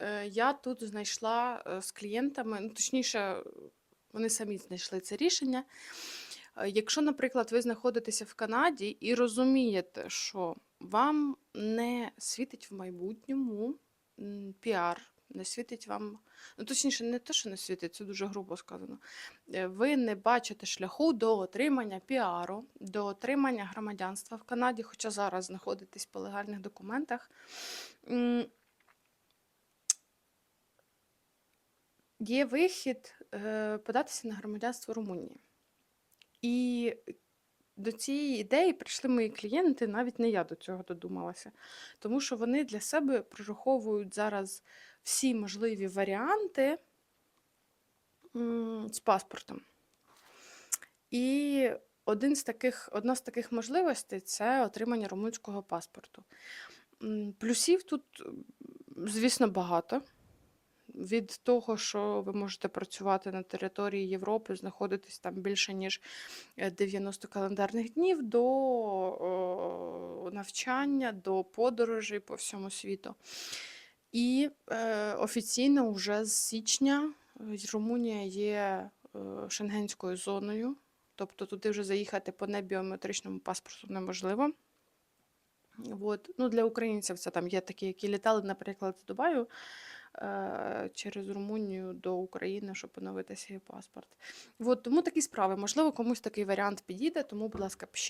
е, я тут знайшла е, з клієнтами, ну точніше, вони самі знайшли це рішення. Е, Якщо, наприклад, ви знаходитеся в Канаді і розумієте, що вам не світить в майбутньому піар, не світить вам, ну точніше, не те, що не світить, це дуже грубо сказано. Ви не бачите шляху до отримання піару, до отримання громадянства в Канаді, хоча зараз знаходитесь по легальних документах. Є вихід е, податися на громадянство Румунії. І до цієї ідеї прийшли мої клієнти, навіть не я до цього додумалася. Тому що вони для себе прораховують зараз всі можливі варіанти з паспортом. І один з таких, одна з таких можливостей це отримання румунського паспорту. Плюсів тут, звісно, багато. Від того, що ви можете працювати на території Європи, знаходитись там більше ніж е, 90 календарних днів, до о, навчання, до подорожей по всьому світу. І е, офіційно вже з січня е, Румунія є е, шенгенською зоною, тобто туди вже заїхати по небіометричному паспорту неможливо. От. Ну, для українців це там є такі, які літали, наприклад, з Дубаю е, через Румунію до України, щоб поновити свій паспорт. От, тому такі справи. Можливо, комусь такий варіант підійде, тому, будь ласка, пишіть.